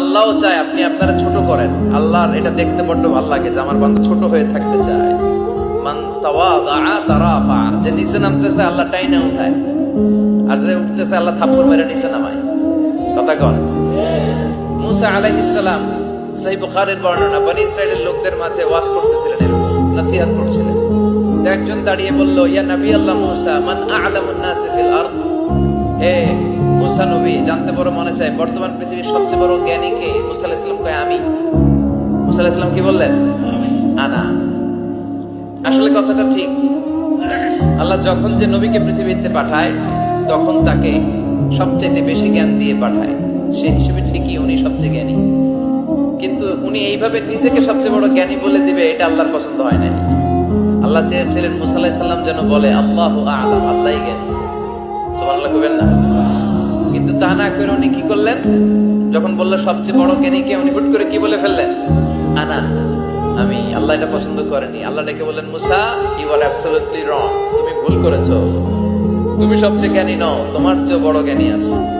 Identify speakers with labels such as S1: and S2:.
S1: আল্লাহও চায় আপনি আপনারা ছোট করেন। আল্লাহর এটা দেখতে বড্ড ভালো লাগে যে আমার বান্ধব ছোট হয়ে থাকতে চায়। মান তারাফা যে নিচে নামতেছে, আল্লাহ টাইনা উঠায়। আর যে উঠতেছে, আল্লাহ থাপ্পড় মেরে নিচে নামায়। কথা কন। মুসা আলাইহিস সালাম সহিহ বুখারীর বর্ণনা, বনি ইসরাইলের লোকদের মাঝে ওয়াজ করতেছিলেন এরকম, নসিহত করছিলেন। একজন দাঁড়িয়ে বলল, ইয়া নবী আল্লাহ মুসা, মান আ'লামুন নাস ফিল আরদ? হে মুসা নবী জানতে বড় মনে চায় বর্তমান পৃথিবীর সবচেয়ে বড় জ্ঞানী কে? মুসা আলাইহিস সালাম কয় আমি। মুসা আলাইহিস কি বললেন? আনা। আসলে কথাটা ঠিক। আল্লাহ যখন যে নবীকে পৃথিবীতে পাঠায় তখন তাকে সবচেয়ে বেশি জ্ঞান দিয়ে পাঠায়। সে হিসেবে ঠিকই উনি সবচেয়ে জ্ঞানী। কিন্তু উনি এইভাবে নিজেকে সবচেয়ে বড় জ্ঞানী বলে দিবে এটা আল্লাহর পছন্দ হয় না আল্লাহ চেয়েছিলেন মুসা আলাইহিস সালাম যেন বলে আল্লাহ আলাম আল্লাহই জ্ঞানী। সুবহানাল্লাহ কইবেন না? তা না করে উনি কি করলেন? যখন বলল, সবচেয়ে বড় জ্ঞানীকে উনি হুট করে কি বলে ফেললেন? আনা, আমি আল্লাহ এটা পছন্দ করেনি। আল্লাহ ডেকে বললেন, মুসা ইউ আর অ্যাবসলিউটলি রং তুমি ভুল করেছ। তুমি সবচেয়ে জ্ঞানী নও, তোমার চেয়ে বড় জ্ঞানী আছে।